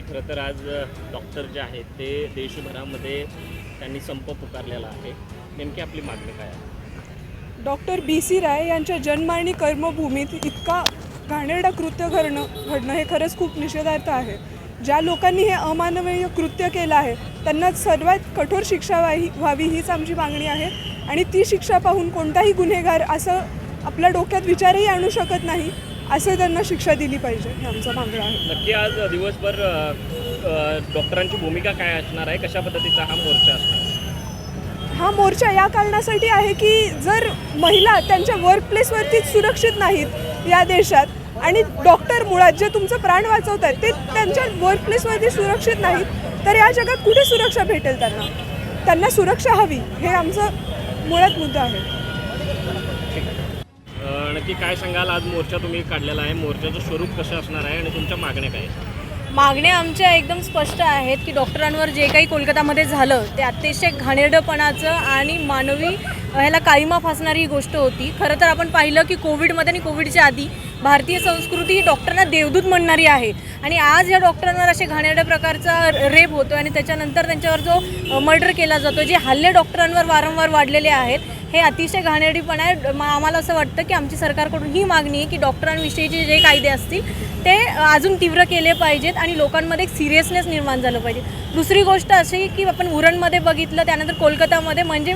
खरं तर आज डॉक्टर जे आहेत ते देशभरामध्ये त्यांनी संप पुकारलेला आहे. नेमकी आपली मागणी काय आहे? डॉक्टर बी सी राय यांच्या जन्म आणि कर्मभूमीत इतका घाणेरडा कृत्य घडणं घडणं हे खरंच खूप निषेधार्थ आहे. ज्या लोकांनी हे अमानवीय कृत्य केलं आहे त्यांना सर्वात कठोर शिक्षा व्हावी व्हावी हीच आमची मागणी आहे. आणि ती शिक्षा पाहून कोणताही गुन्हेगार असं आपल्या डोक्यात विचारही आणू शकत नाही. असं त्यांना शिक्षा दिली पाहिजे हे आमचं मागणं आहे. नक्की आज दिवसभर डॉक्टरांची भूमिका काय असणार आहे? कशा पद्धतीचा हा मोर्चा असणार? हा मोर्चा या कारणासाठी आहे की जर महिला त्यांच्या वर्कप्लेसवरती सुरक्षित नाहीत या देशात आणि डॉक्टर मुळात जे तुमचं प्राण वाचवतात ते त्यांच्या वर्कप्लेसवरती सुरक्षित नाहीत तर या जगात कुठे सुरक्षा भेटेल त्यांना? त्यांना सुरक्षा हवी हे आमचं मुळात मुद्दा आहे. नक्की काय सांगाल? आज मोर्चा तुम्ही काढलेला आहे. मोर्चाचं स्वरूप कसं असणार आहे आणि तुमच्या मागण्या काय मागण्या आमच्या एकदम स्पष्ट आहेत की डॉक्टरांवर जे काही कोलकातामध्ये झालं ते अतिशय घाणेरडपणाचं आणि मानवी ह्याला काळीमा फासणारी ही गोष्ट होती. खरं तर आपण पाहिलं की कोविडमध्ये आणि कोविडच्या आधी भारतीय संस्कृती ही डॉक्टरांना देवदूत म्हणणारी आहे. आणि आज या डॉक्टरांवर असे घाणेरड्या प्रकारचा रेप होतो आणि त्याच्यानंतर त्यांच्यावर जो मर्डर केला जातो जे हल्ले डॉक्टरांवर वारंवार वाढलेले आहेत हे अतिशय घाणेरडीपणा आहे. म- आम्हाला असं वाटतं की आमची सरकारकडून ही मागणी आहे की डॉक्टरांविषयीचे जे कायदे असतील ते अजून तीव्र केले पाहिजेत आणि लोकांमध्ये एक सिरियसनेस निर्माण झालं पाहिजे. दुसरी गोष्ट अशी की आपण उरणमध्ये बघितलं त्यानंतर कोलकातामध्ये म्हणजे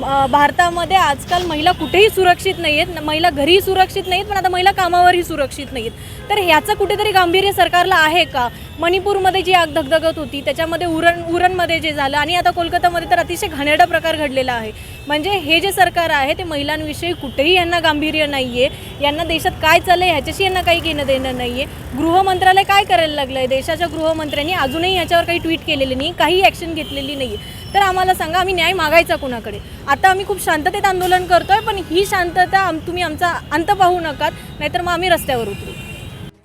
भारतामध्ये आजकाल महिला कुठेही सुरक्षित नाही आहेत महिला घरीही सुरक्षित नाहीत पण आता महिला कामावरही सुरक्षित नाही आहेत तर ह्याचं कुठेतरी गांभीर्य सरकारला आहे का? मणिपूरमध्ये जी आग धगधगत होती त्याच्यामध्ये उरण उरणमध्ये जे झालं आणि आता कोलकातामध्ये तर अतिशय घाणेरडा प्रकार घडलेला आहे. म्हणजे हे जे सरकार आहे ते महिलांविषयी कुठेही यांना गांभीर्य नाही आहे यांना देशात काय चाललं आहे ह्याच्याशी यांना काही घेणं देणं नाही आहे गृहमंत्रालय काय करायला लागलं आहे देशाच्या गृहमंत्र्यांनी अजूनही ह्याच्यावर काही ट्विट केलेले नाही काही ॲक्शन घेतलेली नाही आहे तर आम्हाला सांगा आम्ही न्याय मागायचा कोणाकडे? आता आम्ही खूप शांततेत आंदोलन करतोय पण ही शांतता आम तुम्ही आमचा अंत पाहू नका नाहीतर मग आम्ही रस्त्यावर उतरू.